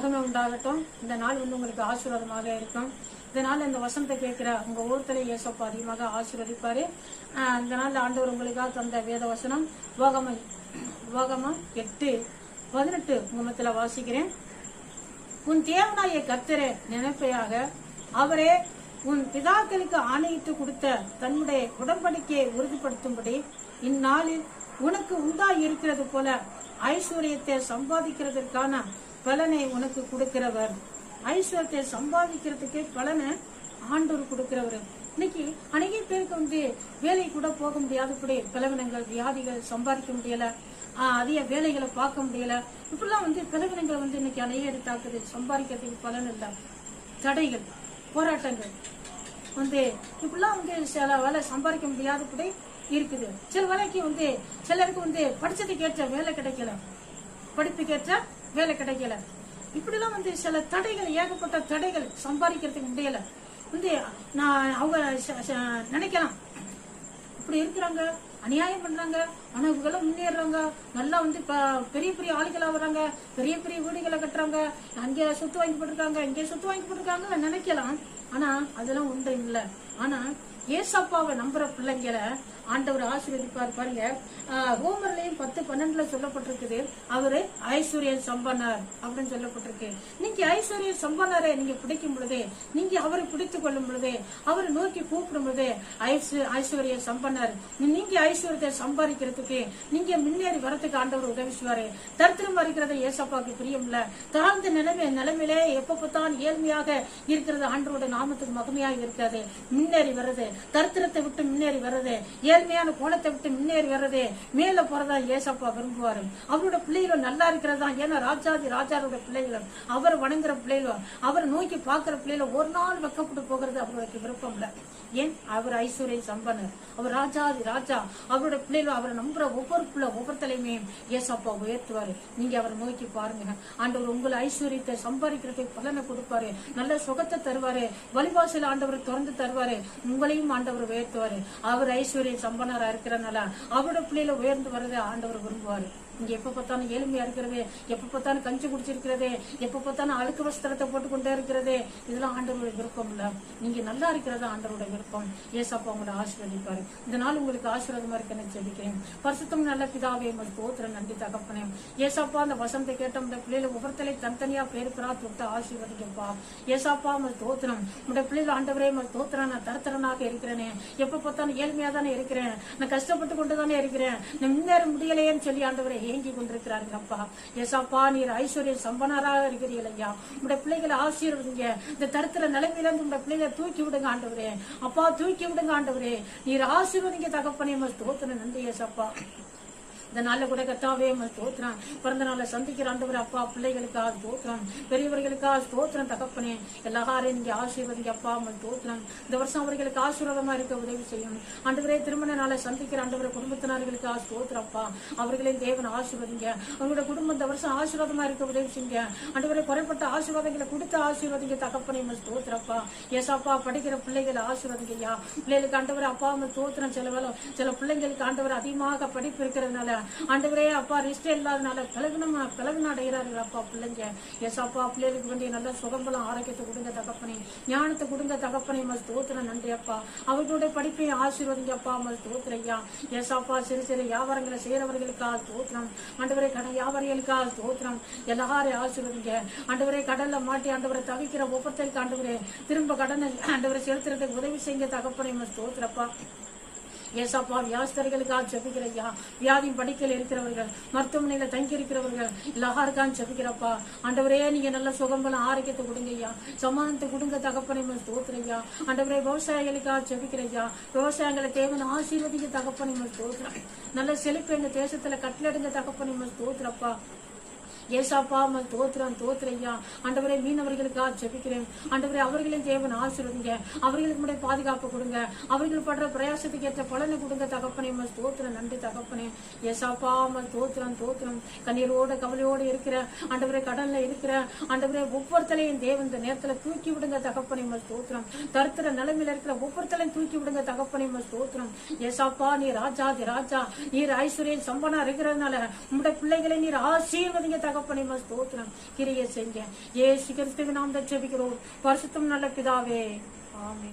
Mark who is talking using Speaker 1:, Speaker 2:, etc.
Speaker 1: மகிமை உண்டாகட்டும். இந்த நாள் வந்து உங்களுக்கு ஆசீர்வாதமாக இருக்கும். இதனால் இந்த வசந்த கேட்கிற உங்க ஒவ்வொருத்தரையும் இயேசப்பா அதிகமாக ஆசீர்வதிப்பாரு. இந்த நாள் ஆண்டவர் உங்களுக்காக தந்த வேத வசனம் போகம போகமா எட்டு பதினெட்டு உங்கமத்துல வாசிக்கிறேன். உன் தேவனாய கர்த்தரை நினைப்பையாக அவரே உன் பிதாக்களுக்கு ஆணையிட்டு கொடுத்த தன்னுடைய உடன்படிக்கையை உறுதிப்படுத்தும்படி இந்நாளில் உனக்கு உண்டாயிருக்கிறது போல ஐஸ்வர்யத்தை சம்பாதிக்கிறதற்கான பலனை உனக்கு கொடுக்கிறவர். ஐஸ்வர்யத்தை சம்பாதிக்கிறதுக்கே பலனை ஆண்டவர் கொடுக்கிறவர். இன்னைக்கு அநேக பேருக்கு வந்து வேலை கூட போக முடியாது இப்படி பலவினங்கள் வியாதிகள் சம்பாதிக்க முடியல. ஆஹ் அதிக வேலைகளை பார்க்க முடியல. இப்படிலாம் வந்து பலவீனங்களை வந்து இன்னைக்கு அநேக தாக்குது. சம்பாதிக்கிறதுக்கு பலன் இல்லை. தடைகள் போராட்டங்கள் வந்து இப்படிலாம் வந்து சில வேலை சம்பாதிக்க முடியாதபடி இருக்குது. சில வேலைக்கு வந்து சிலருக்கு வந்து படிச்சதுக்கு ஏற்ற வேலை கிடைக்கல. படிப்புக்கு ஏற்ற வேலை கிடைக்கல. இப்படிலாம் வந்து சில தடைகள் ஏகப்பட்ட தடைகள் சம்பாதிக்கிறதுக்கு முடியல. வந்து நான் அவங்க நினைக்கலாம். இப்படி இருக்கிறாங்க. அநியாயம் பண்றாங்க. ஆனா இவங்கெல்லாம் முன்னேறாங்க நல்லா வந்து பெரிய பெரிய ஆளுகளா வராங்க பெரிய பெரிய வீடுகளை கட்டுறாங்க. அங்கே சொத்து வாங்கி போட்டிருக்காங்க. இங்கே சொத்து வாங்கி போட்டிருக்காங்க நினைக்கலாம். ஆனா அதெல்லாம் உண்டு இல்ல. ஆனா ஏசப்பாவை நம்புற பிள்ளைங்களை ஆண்டவர் ஆசீர்வதிப்பார் பாருங்க. ஆஹ் ஹோமர்லயும் பத்து பன்னெண்டுல சொல்லப்பட்டிருக்குது. அவரு ஐஸ்வர்யன் சம்பனர் அப்படின்னு சொல்லப்பட்டிருக்கு. நீங்க ஐஸ்வர்ய சம்பனரை நீங்க பிடிக்கும் பொழுதே நீங்க அவரை பிடித்துக் கொள்ளும் பொழுது அவரை நோக்கி கூப்பிடும் பொழுது ஐஸ்வர்ய சம்பனர் நீங்க ஐஸ்வர்யத்தை சம்பாதிக்கிறதுக்கு நீங்க முன்னேறி வரத்துக்கு ஆண்டவர் உதவி செய்வாரு. தரித்திரம் இருக்கிறது ஏசப்பாக்கு பிரியம்ல தாழ்ந்த நிலைமை நிலைமையிலே எப்பப்பத்தான் ஏழ்மையாக இருக்கிறது ஆண்டவரோட நாமத்துக்கு மகிமையாக இருக்கிறது. முன்னேறி வர்றது. தரித்திரத்தை விட்டு முன்னேறி வர்றது. ஏழ்மையான கோலத்தை விட்டு முன்னேறி வர்றது. மேல போறதா ஏசப்பா விரும்புவாரு. அவரோட பிள்ளைகளும் நல்லா இருக்கிறதா ஏன்னா ராஜாதி ராஜாரோட பிள்ளைகளும் அவர் வணங்குற பிள்ளைகளும் அவர் நோக்கி பார்க்கிற பிள்ளைகளும் ஒரு நாள் வெக்கப்பட்டு போகிறது அவருக்கு விருப்பம் இல்லை ஏன்? அவர் ஐஸ்வர்ய சம்பனர் அவர் ராஜாதி ராஜா. அவரோட பிள்ளைகளும் அவரை நம்புற ஒவ்வொரு பிள்ளை ஒவ்வொரு தலைமையும் ஏசப்பா உயர்த்துவாரு. நீங்க அவரை நோக்கி பாருங்க. ஆண்டவர் உங்களை ஐஸ்வர்யத்தை சம்பாதிக்கிறதுக்கு பலனை கொடுப்பாரு. நல்ல சுகத்தை தருவாரு. வழிவாசல் ஆண்டவர் திறந்து தருவாரு. உங்களையும் ஆண்டவர் உயர்த்துவாரு. அவர் ஐஸ்வர்ய சம்பனரா இருக்கிறனால அவரோட பிள்ளையில உயர்ந்து வர்றதை ஆண்டவர் விரும்புவாரு. இங்க எப்ப பார்த்தாலும் ஏழ்மையா இருக்கிறது எப்ப பார்த்தாலும் கஞ்சி குடிச்சிருக்கிறது எப்ப பார்த்தாலும் அழுக்கு வஸ்திரத்தை போட்டுக்கொண்டே இருக்கிறது. இதெல்லாம் ஆண்டவருடைய விருப்பம் இல்ல. நீங்க நல்லா இருக்கிறது ஆண்டவருடைய விருப்பம். ஏசப்பா உங்களை ஆசீர்வதிப்பாரு. இந்த நாள் உங்களுக்கு ஆசீர்வாதமா இருக்கேன்னு ஜெபிக்கிறேன். பரிசுத்தம் நல்ல பிதாவே உங்களுக்கு தோத்திர நன்றி தகப்பனே. ஏசப்பா அந்த வசந்தை கேட்டோம். இந்த பிள்ளைகளை ஒவ்வொருத்தலை தனித்தனியா பேருக்கிறா தொட்டு ஆசீர்வதிக்கப்பா ஏசாப்பா உங்கள் தோத்திரம். உங்களுடைய பிள்ளைகள் ஆண்டவரே உங்கள் தோத்திரம் நான் தரத்தரனாக இருக்கிறேனே. எப்ப பார்த்தாலும் ஏழ்மையா தானே இருக்கிறேன். நான் கஷ்டப்பட்டு கொண்டு தானே இருக்கிறேன். நான் முன்னேற முடியலையேன்னு சொல்லி ஆண்டவரே ஏங்கி கொண்டிருக்கிறார்கள் அப்பா. ஏசாப்பா நீர் ஐஸ்வர்ய சம்பனராக இருக்கிறீர்கள் ஐயா. உடைய பிள்ளைகளை ஆசீர்வதிங்க. இந்த தருத்திர நிலைமையில உங்களுடைய பிள்ளைகளை தூக்கி விடுங்க ஆண்டவரே. அப்பா தூக்கி விடுங்க ஆண்டவரே. நீர் ஆசீர்வதிங்க தகப்பனே. தோத்திரம் நன்றி ஏசாப்பா. இந்த நாள்ல கூட கத்தாவே ஸ்தோத்திரம். பிறந்த நாளை சந்திக்கிற ஆண்டவர் அப்பா பிள்ளைகளுக்காக ஸ்தோத்திரம். பெரியவர்களுக்காக ஸ்தோத்திரம் தகப்பனே. எல்லாரும் இங்கே ஆசீர்வதிங்க அப்பா அம்மா ஸ்தோத்திரம். இந்த வருஷம் அவர்களுக்கு ஆசீர்வாதமா இருக்க உதவி செய்யும். ஆண்டவரே திருமண நாளை சந்திக்கிற ஆண்டவர் குடும்பத்தினர்களுக்காக ஸ்தோத்திரம் அப்பா. அவர்களையும் தேவன் ஆசீர்வதிங்க. அவங்களோட குடும்பம் இந்த வருஷம் ஆசீர்வாதமா இருக்க உதவி செய்யுங்க. ஆண்டவரே குறைப்பட்ட ஆசீர்வாதங்களை கொடுத்து ஆசீர்வதிங்க தகப்பனே உங்கள் ஸ்தோத்திரப்பா ஏசாப்பா படிக்கிற பிள்ளைகளை ஆசீர்வதிங்க ஐயா பிள்ளைகளுக்கு ஆண்டவர் அப்பா அம்மா ஸ்தோத்திரம். சில சில பிள்ளைங்களுக்கு ஆண்டவர் அதிகமாக படிப்பு இருக்கிறதுனால ஆண்டவரே அப்பா ரெஸ்ட் இல்லாதனால பலவினமா கிழகு அடைகிறார்கள் அப்பா பிள்ளைங்க. எஸ் அப்பா பிள்ளைகளுக்கு வேண்டிய நல்ல சுகம்பலம் ஆரோக்கியத்தை கொடுங்க தகப்பனே. ஞானத்தை கொடுங்க தகப்பனே மஸ் தோத்திரம் நன்றி அப்பா. அவர்களுடைய படிப்பை ஆசீர்வதிங்க அப்பா மஸ் தோத்திரையா எஸ் அப்பா சிறு சிறு வியாபாரங்களை செய்யறவர்களுக்கா தோத்திரம் ஆண்டவரே கடை வியாபாரிகளுக்கா தோத்திரம் எல்லாரையும் ஆசீர்வதிங்க. ஆண்டவரே கடல்ல மாட்டி ஆண்டவரை தவிக்கிற ஒவ்வொருத்தருக்கு ஆண்டவரே திரும்ப கடனை ஆண்டவரை செலுத்துறதுக்கு உதவி செய்யுங்க தகப்பனே மஸ் தோத்திரப்பா ஏசாப்பா வியாஸ்தர்களுக்காக ஜபிக்கிறையா வியாதி படிக்கல இருக்கிறவர்கள் மருத்துவமனையில தங்கி இருக்கிறவர்கள் லகாருக்கான்னு ஜெபிக்கிறப்பா. ஆண்டவரே நீங்க நல்ல சுகம்பலம் ஆரோக்கியத்தை கொடுங்க ஐயா. சமாதானத்தை கொடுங்க தகப்பனை தோத்துறையா ஆண்டவரே விவசாயிகளுக்காக ஜெபிக்கிறையா விவசாயங்களை தேவன ஆசீர்வதிக்க தகப்பனை தோத்துறேன் நல்ல செழிப்பு எங்க தேசத்துல கட்டளடுங்க தகப்பனை தோத்துறப்பா ஏசாப்பா அம் தோத்துறான் தோத்துற ஐயா ஆண்டவரே மீனவர்களுக்காக ஜெபிக்கிறேன். ஆண்டவரே அவர்களையும் தேவன் ஆசீர்வதிங்க. அவர்களுக்கு முன்னாடி பாதுகாப்பு கொடுங்க. அவர்கள் படுற பிரயாசத்துக்கு ஏற்ற பலனை கொடுங்க தகப்பனே. அவன் தோத்திரம் நன்றி தகப்பனே. ஏசாப்பா அவன் தோத்துறான் தோத்திரம் கண்ணீரோட கவலையோட இருக்கிற ஆண்டவரே கடல்ல இருக்கிற ஆண்டவரே ஒவ்வொருத்தலையும் தேவன் இந்த நேரத்துல தூக்கி விடுங்க தகப்பனை. மல் தோத்திரம் தருத்திர நிலைமையில இருக்கிற ஒவ்வொருத்தலையும் தூக்கி விடுங்க தகப்பனை. மல் தோத்திரம் ஏசாப்பா நீ ராஜாதி ராஜா. நீர் ஐஸ்வர்யம் சம்பனா இருக்கிறதுனால உங்களுடைய பிள்ளைகளை நீர் ஆசீர்வதிங்க தகவல் தகப்பனை ஸ்தோத்திரம். கிரிய செய்ய ஏ சிகரத்துக்கு நாம் ஜெபிக்கிறோம். பரிசுத்தம் நல்ல பிதாவே. ஆமே